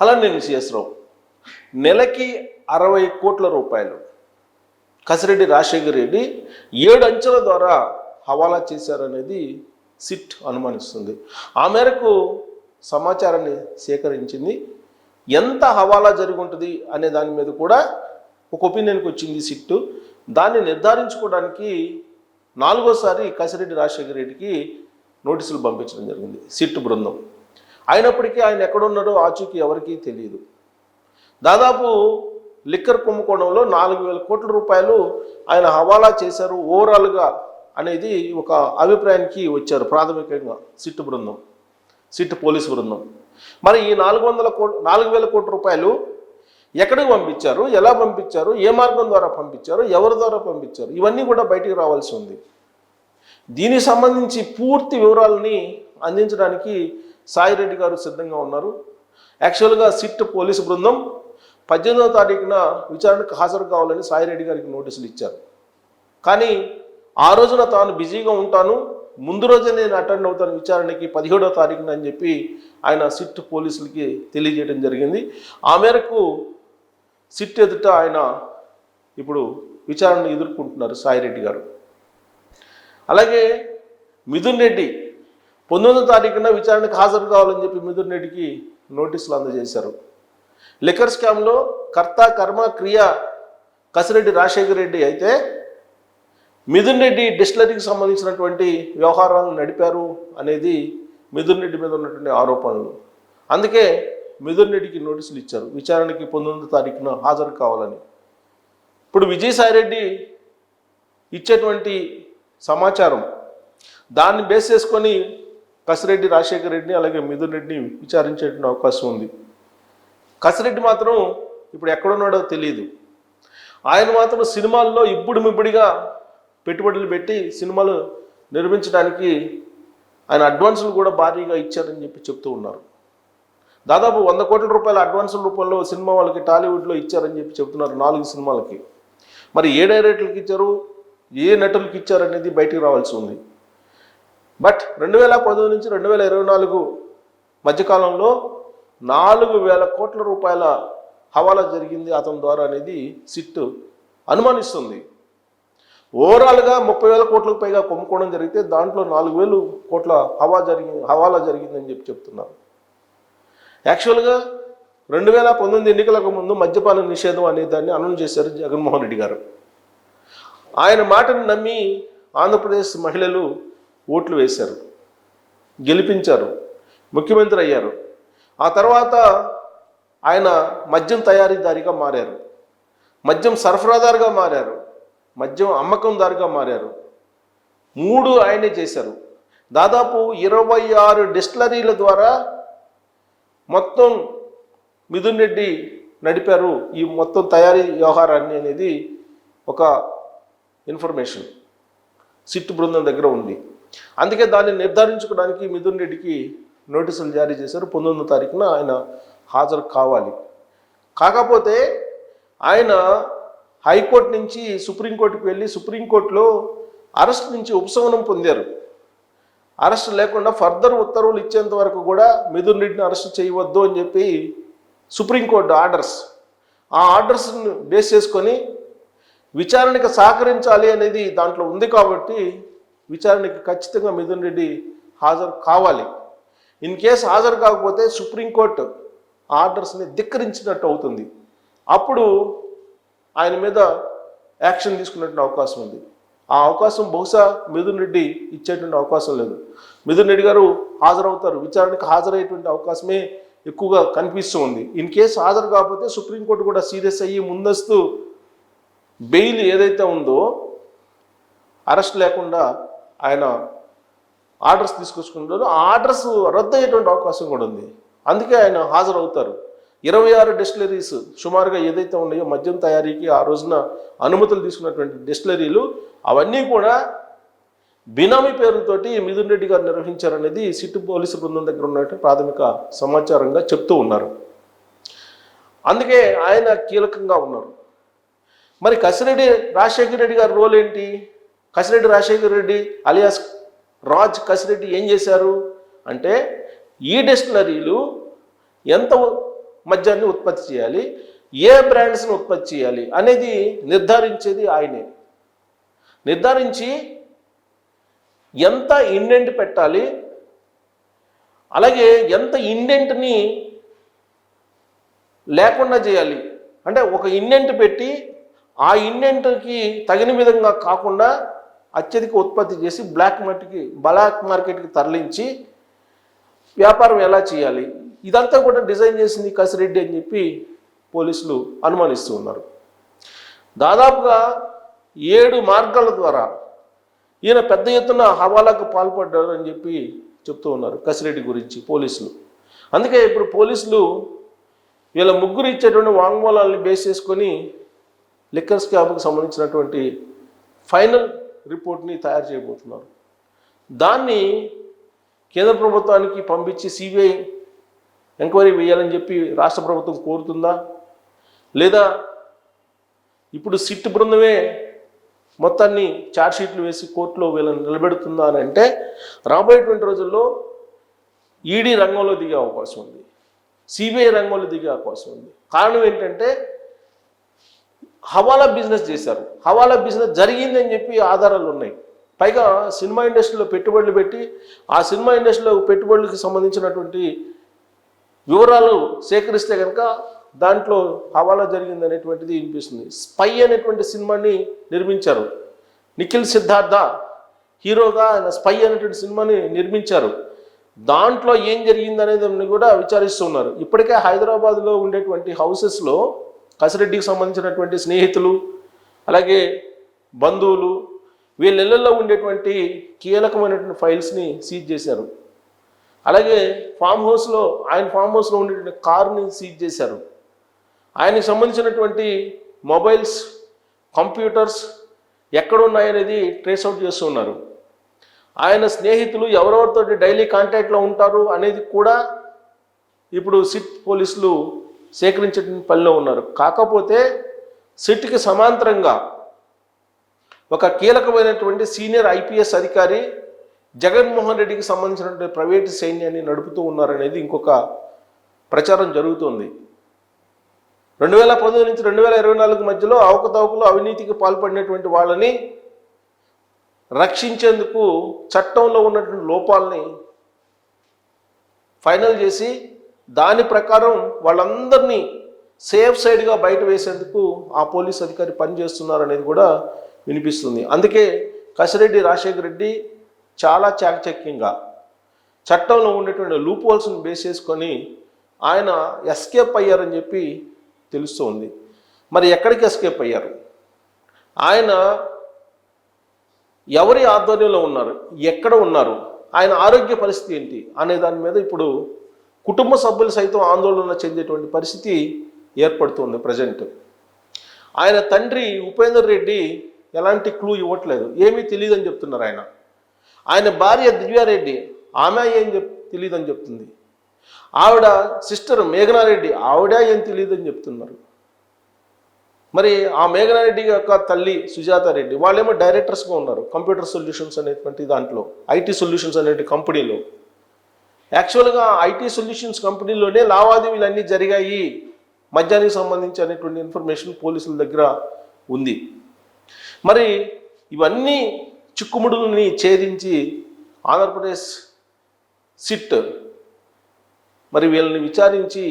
అలా నేను సిఎస్ రావు నెలకి అరవై కోట్ల రూపాయలు. కసిరెడ్డి రాజశేఖర రెడ్డి ఏడు అంచెల ద్వారా హవాలా చేశారనేది సిట్ అనుమానిస్తుంది. ఆ మేరకు సమాచారాన్ని సేకరించింది. ఎంత హవాలా జరిగి ఉంటుంది అనే దాని మీద కూడా ఒక ఒపీనియన్కి వచ్చింది సిట్టు దాన్ని నిర్ధారించుకోవడానికి నాలుగోసారి కసిరెడ్డి రాజశేఖర రెడ్డికి నోటీసులు పంపించడం జరిగింది. సిట్ బృందం. అయినప్పటికీ ఆయన ఎక్కడున్నాడో ఆచూకీ ఎవరికీ తెలియదు. దాదాపు లిక్కర్ కుంభకోణంలో నాలుగు వేల కోట్ల రూపాయలు ఆయన హవాలా చేశారు ఓవరాల్గా అనేది ఒక అభిప్రాయానికి వచ్చారు ప్రాథమికంగా సిట్టు బృందం సిట్టు పోలీసు బృందం. మరి ఈ నాలుగు వందల కోట్ నాలుగు వేల కోట్ల రూపాయలు ఎక్కడికి పంపించారు ఎలా పంపించారు ఏ మార్గం ద్వారా పంపించారు ఎవరి ద్వారా పంపించారు ఇవన్నీ కూడా బయటికి రావాల్సి ఉంది. దీనికి సంబంధించి పూర్తి వివరాలని అందించడానికి సాయిరెడ్డి గారు సిద్ధంగా ఉన్నారు. యాక్చువల్గా సిట్ పోలీసు బృందం పద్దెనిమిదవ తారీఖున విచారణకు హాజరు కావాలని సాయిరెడ్డి గారికి నోటీసులు ఇచ్చారు. కానీ ఆ రోజున తాను బిజీగా ఉంటాను ముందు రోజే నేను అటెండ్ అవుతాను విచారణకి పదిహేడవ తారీఖున అని చెప్పి ఆయన సిట్ పోలీసులకి తెలియజేయడం జరిగింది. ఆ మేరకు సిట్ ఎదుట ఆయన ఇప్పుడు విచారణ ఎదుర్కొంటున్నారు సాయిరెడ్డి గారు. అలాగే మిథున్ రెడ్డి పంతొమ్మిదో తారీఖున విచారణకు హాజరు కావాలని చెప్పి మిథున్ రెడ్డికి నోటీసులు అందజేశారు. లిక్కర్ స్కామ్లో కర్త కర్మ క్రియ కసిరెడ్డి రాజశేఖర రెడ్డి అయితే మిథున్ రెడ్డి డిస్టిలరీకి సంబంధించినటువంటి వ్యవహారాలను నడిపారు అనేది మిథున్ రెడ్డి మీద ఉన్నటువంటి ఆరోపణలు. అందుకే మిథున్ రెడ్డికి నోటీసులు ఇచ్చారు. విచారణకి పంతొమ్మిదో తారీఖున హాజరు కావాలని. ఇప్పుడు విజయసాయిరెడ్డి ఇచ్చేటువంటి సమాచారం దాన్ని బేస్ చేసుకొని కసిరెడ్డి రాజశేఖర రెడ్డిని అలాగే మిథున్ రెడ్డిని విచారించేటువంటి అవకాశం ఉంది. కసిరెడ్డి మాత్రం ఇప్పుడు ఎక్కడున్నాడో తెలియదు ఆయన మాత్రం సినిమాల్లో ఇప్పుడు మిప్పుడిగా పెట్టుబడులు పెట్టి సినిమాలు నిర్మించడానికి ఆయన అడ్వాన్సులు కూడా భారీగా ఇచ్చారని చెప్పి చెప్తూ ఉన్నారు. దాదాపు వంద కోట్ల రూపాయల అడ్వాన్సుల రూపంలో సినిమా వాళ్ళకి టాలీవుడ్లో ఇచ్చారని చెప్పి చెప్తున్నారు నాలుగు సినిమాలకి. మరి ఏ డైరెక్టర్లకు ఇచ్చారు? ఏ నటులకు ఇచ్చారనేది బయటికి రావాల్సి ఉంది. బట్ రెండు వేల పంతొమ్మిది నుంచి రెండు వేల ఇరవై నాలుగు మధ్యకాలంలో నాలుగు వేల కోట్ల రూపాయల హవాలా జరిగింది అతని ద్వారా అనేది సిట్ అనుమానిస్తుంది. ఓవరాల్గా ముప్పై వేల కోట్లకు పైగా కొమ్ముకోవడం జరిగితే దాంట్లో నాలుగు వేలు కోట్ల హవా జరిగింది హవాలా జరిగిందని చెప్పి చెప్తున్నారు. యాక్చువల్గా రెండు వేల పంతొమ్మిది ఎన్నికలకు ముందు మద్యపాన నిషేధం అనే దాన్ని అనౌన్స్ చేశారు జగన్మోహన్ రెడ్డి గారు. ఆయన మాటను నమ్మి ఆంధ్రప్రదేశ్ మహిళలు ఓట్లు వేశారు. గెలిపించారు. ముఖ్యమంత్రి అయ్యారు. ఆ తర్వాత ఆయన మద్యం తయారీదారిగా మారారు. మద్యం సరఫరాదారుగా మారారు. మద్యం అమ్మకందారుగా మారారు. మూడు ఆయనే చేశారు. దాదాపు ఇరవై ఆరు డిస్టిలరీల ద్వారా మొత్తం మిథున్ రెడ్డి నడిపారు ఈ మొత్తం తయారీ వ్యవహారాన్ని అనేది ఒక ఇన్ఫర్మేషన్. సిట్ బృందం దగ్గర ఉంది. అందుకే దాన్ని నిర్ధారించుకోవడానికి మిథున్ రెడ్డికి నోటీసులు జారీ చేశారు. పంతొమ్మిదో తారీఖున ఆయన హాజరు కావాలి. కాకపోతే ఆయన హైకోర్టు నుంచి సుప్రీంకోర్టుకు వెళ్ళి సుప్రీంకోర్టులో అరెస్ట్ నుంచి ఉపశమనం పొందారు. అరెస్ట్ లేకుండా ఫర్దర్ ఉత్తర్వులు ఇచ్చేంత వరకు కూడా మిథున్ రెడ్డిని అరెస్ట్ చేయవద్దు అని చెప్పి సుప్రీంకోర్టు ఆర్డర్స్. ఆ ఆర్డర్స్ను బేస్ చేసుకొని విచారణకు సహకరించాలి అనేది దాంట్లో ఉంది కాబట్టి విచారణకి ఖచ్చితంగా మిథున్ రెడ్డి హాజరు కావాలి. ఇన్ కేసు హాజరు కాకపోతే సుప్రీంకోర్టు ఆర్డర్స్ని ధిక్కరించినట్టు అవుతుంది. అప్పుడు ఆయన మీద యాక్షన్ తీసుకున్నటువంటి అవకాశం ఉంది. ఆ అవకాశం బహుశా మిథున్ రెడ్డి ఇచ్చేటువంటి అవకాశం లేదు. మిథున్ రెడ్డి గారు హాజరవుతారు. విచారణకు హాజరయ్యేటువంటి అవకాశమే ఎక్కువగా కనిపిస్తూ ఉంది. ఇన్ కేసు హాజరు కాకపోతే సుప్రీంకోర్టు కూడా సీరియస్ అయ్యి ముందస్తు బెయిల్ ఏదైతే ఉందో అరెస్ట్ లేకుండా ఆయన ఆర్డర్స్ తీసుకొచ్చుకుంటారు ఆ ఆర్డర్స్ రద్దు అయ్యేటువంటి అవకాశం కూడా ఉంది. అందుకే ఆయన హాజరవుతారు. ఇరవై ఆరు డిస్టిలరీస్ సుమారుగా ఏదైతే ఉన్నాయో మద్యం తయారీకి ఆ రోజున అనుమతులు తీసుకున్నటువంటి డిస్టిలరీలు అవన్నీ కూడా బినామీ పేరుతోటి మిథున్ రెడ్డి గారు నిర్వహించారనేది సిట్టు పోలీసు బృందం దగ్గర ఉన్నట్టు ప్రాథమిక సమాచారంగా చెప్తూ ఉన్నారు. అందుకే ఆయన కీలకంగా ఉన్నారు. మరి కసిరెడ్డి రాజశేఖర రెడ్డి గారి రోల్ ఏంటి? కసిరెడ్డి రాజశేఖర్ రెడ్డి అలియాస్ రాజ్ కసిరెడ్డి ఏం చేశారు? అంటే ఈ డిస్టిలరీలు ఎంత మద్యాన్ని ఉత్పత్తి చేయాలి? ఏ బ్రాండ్స్ని ఉత్పత్తి చేయాలి? అనేది నిర్ధారించేది ఆయనే. నిర్ధారించి ఎంత ఇండెంట్ పెట్టాలి? అలాగే ఎంత ఇండెంట్ని లేకుండా చేయాలి? అంటే ఒక ఇండెంట్ పెట్టి ఆ ఇండెంట్కి తగిన విధంగా కాకుండా అత్యధిక ఉత్పత్తి చేసి బ్లాక్ మార్కెట్కి బ్లాక్ మార్కెట్కి తరలించి వ్యాపారం ఎలా చేయాలి? ఇదంతా కూడా డిజైన్ చేసింది కసిరెడ్డి అని చెప్పి పోలీసులు అనుమానిస్తూ ఉన్నారు. దాదాపుగా ఏడు మార్గాల ద్వారా ఈయన పెద్ద ఎత్తున హవాలాకు పాల్పడ్డారు అని చెప్పి చెప్తూ ఉన్నారు కసిరెడ్డి గురించి పోలీసులు. అందుకే ఇప్పుడు పోలీసులు వీళ్ళ ముగ్గురు ఇచ్చేటువంటి వాంగ్మూలాలని బేస్ చేసుకొని లిక్కర్ స్కామ్కి సంబంధించినటువంటి ఫైనల్ రిపోర్ట్ని తయారు చేయబోతున్నారు. దాన్ని కేంద్ర ప్రభుత్వానికి పంపించి సిబిఐ ఎంక్వైరీ వేయాలని చెప్పి రాష్ట్ర ప్రభుత్వం కోరుతుందా? లేదా ఇప్పుడు సిట్ బృందమే మొత్తాన్ని ఛార్జ్షీట్లు వేసి కోర్టులో వీళ్ళని నిలబెడుతుందా అని అంటే రాబోయేటువంటి రోజుల్లో ఈడీ రంగంలో దిగే అవకాశం ఉంది. సిబిఐ రంగంలో దిగే అవకాశం ఉంది. కారణం ఏంటంటే హవాలా బిజినెస్ చేశారు. హవాలా బిజినెస్ జరిగింది అని చెప్పి ఆధారాలు ఉన్నాయి. పైగా సినిమా ఇండస్ట్రీలో పెట్టుబడులు పెట్టి ఆ సినిమా ఇండస్ట్రీలో పెట్టుబడులకు సంబంధించినటువంటి వివరాలు సేకరిస్తే కనుక దాంట్లో హవాలా జరిగింది అనేటువంటిది వినిపిస్తుంది. స్పై అనేటువంటి సినిమాని నిర్మించారు. నిఖిల్ సిద్ధార్థ హీరోగా ఆయన స్పై అనేటువంటి సినిమాని నిర్మించారు. దాంట్లో ఏం జరిగింది అనేది కూడా విచారిస్తున్నారు. ఇప్పటికే హైదరాబాద్లో ఉండేటువంటి హౌసెస్లో కసిరెడ్డికి సంబంధించినటువంటి స్నేహితులు అలాగే బంధువులు వీళ్ళ ఇళ్ళలో ఉండేటువంటి కీలకమైనటువంటి ఫైల్స్ని సీజ్ చేశారు. అలాగే ఫామ్ హౌస్లో ఆయన ఫామ్ హౌస్లో ఉండేటువంటి కార్ని సీజ్ చేశారు. ఆయనకి సంబంధించినటువంటి మొబైల్స్ కంప్యూటర్స్ ఎక్కడ ఉన్నాయనేది ట్రేస్ అవుట్ చేస్తున్నారు ఆయన స్నేహితులు ఎవరెవరితో డైలీ కాంటాక్ట్లో ఉంటారు అనేది కూడా ఇప్పుడు సిట్ పోలీసులు సేకరించే పనిలో ఉన్నారు. కాకపోతే సిట్కి సమాంతరంగా ఒక కీలకమైనటువంటి సీనియర్ ఐపీఎస్ అధికారి జగన్మోహన్ రెడ్డికి సంబంధించినటువంటి ప్రైవేటు సైన్యాన్ని నడుపుతూ ఉన్నారనేది ఇంకొక ప్రచారం జరుగుతుంది. రెండు వేల పంతొమ్మిది నుంచి రెండు వేల ఇరవై నాలుగు మధ్యలో అవకతవకలు అవినీతికి పాల్పడినటువంటి వాళ్ళని రక్షించేందుకు చట్టంలో ఉన్నటువంటి లోపాలని ఫైనల్ చేసి దాని ప్రకారం వాళ్ళందరినీ సేఫ్ సైడ్గా బయట వేసేందుకు ఆ పోలీస్ అధికారి పనిచేస్తున్నారు అనేది కూడా వినిపిస్తుంది. అందుకే కసిరెడ్డి రాజశేఖర రెడ్డి చాలా చాకచక్యంగా చట్టంలో ఉండేటువంటి లూప్ హోల్స్ని బేస్ చేసుకొని ఆయన ఎస్కేప్ అయ్యారని చెప్పి తెలుస్తుంది. మరి ఎక్కడికి ఎస్కేప్ అయ్యారు? ఆయన ఎవరి ఆధ్వర్యంలో ఉన్నారు? ఎక్కడ ఉన్నారు? ఆయన ఆరోగ్య పరిస్థితి ఏంటి? అనే దాని మీద ఇప్పుడు కుటుంబ సభ్యులు సైతం ఆందోళన చెందేటువంటి పరిస్థితి ఏర్పడుతుంది ప్రజెంట్. ఆయన తండ్రి ఉపేందర్ రెడ్డి ఎలాంటి క్లూ ఇవ్వట్లేదు. ఏమీ తెలియదని చెప్తున్నారు ఆయన. ఆయన భార్య దివ్యారెడ్డి ఆమె ఏం చెప్ తెలియదని చెప్తుంది. ఆవిడ సిస్టర్ మేఘనారెడ్డి ఆవిడ ఏం తెలియదని చెప్తున్నారు. మరి ఆ మేఘనారెడ్డి యొక్క తల్లి సుజాతారెడ్డి వాళ్ళేమో డైరెక్టర్స్గా ఉన్నారు. కంప్యూటర్ సొల్యూషన్స్ అనేటువంటి దాంట్లో ఐటీ సొల్యూషన్స్ అనేటువంటి కంపెనీలో. యాక్చువల్గా ఐటీ సొల్యూషన్స్ కంపెనీలోనే లావాదేవీలు అన్నీ జరిగాయి. మద్యానికి సంబంధించి అనేటువంటి ఇన్ఫర్మేషన్ పోలీసుల దగ్గర ఉంది. మరి ఇవన్నీ చిక్కుముడుల్ని ఛేదించి ఆంధ్రప్రదేశ్ సిట్ మరి వీళ్ళని విచారించి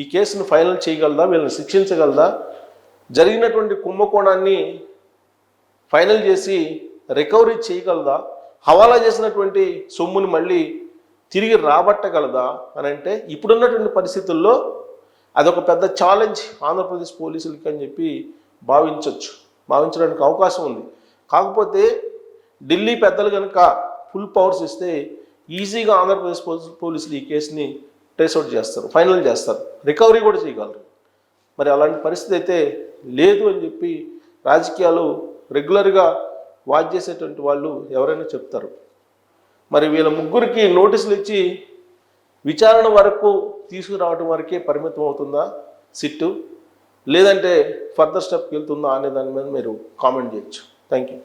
ఈ కేసును ఫైనల్ చేయగలదా? వీళ్ళని శిక్షించగలదా? జరిగినటువంటి కుంభకోణాన్ని ఫైనల్ చేసి రికవరీ చేయగలదా? హవాలా చేసినటువంటి సొమ్ముని మళ్ళీ తిరిగి రాబట్టగలదా అని అంటే ఇప్పుడున్నటువంటి పరిస్థితుల్లో అదొక పెద్ద ఛాలెంజ్ ఆంధ్రప్రదేశ్ పోలీసులకి అని చెప్పి భావించవచ్చు భావించడానికి అవకాశం ఉంది. కాకపోతే ఢిల్లీ పెద్దలు కనుక ఫుల్ పవర్స్ ఇస్తే ఈజీగా ఆంధ్రప్రదేశ్ పోలీసులు ఈ కేసుని ట్రేస్అవుట్ చేస్తారు ఫైనల్ చేస్తారు రికవరీ కూడా చేయగలరు. మరి అలాంటి పరిస్థితి అయితే లేదు అని చెప్పి రాజకీయాలు రెగ్యులర్గా వాచ్ చేసేటువంటి వాళ్ళు ఎవరైనా చెప్తారు. మరి వీళ్ళ ముగ్గురికి నోటీసులు ఇచ్చి విచారణ వరకు తీసుకురావడం వరకే పరిమితం అవుతుందా? సిట్టు? లేదంటే ఫర్దర్ స్టెప్కి వెళ్తుందా అనే దాని మీద మీరు కామెంట్ చేయొచ్చు. Thank you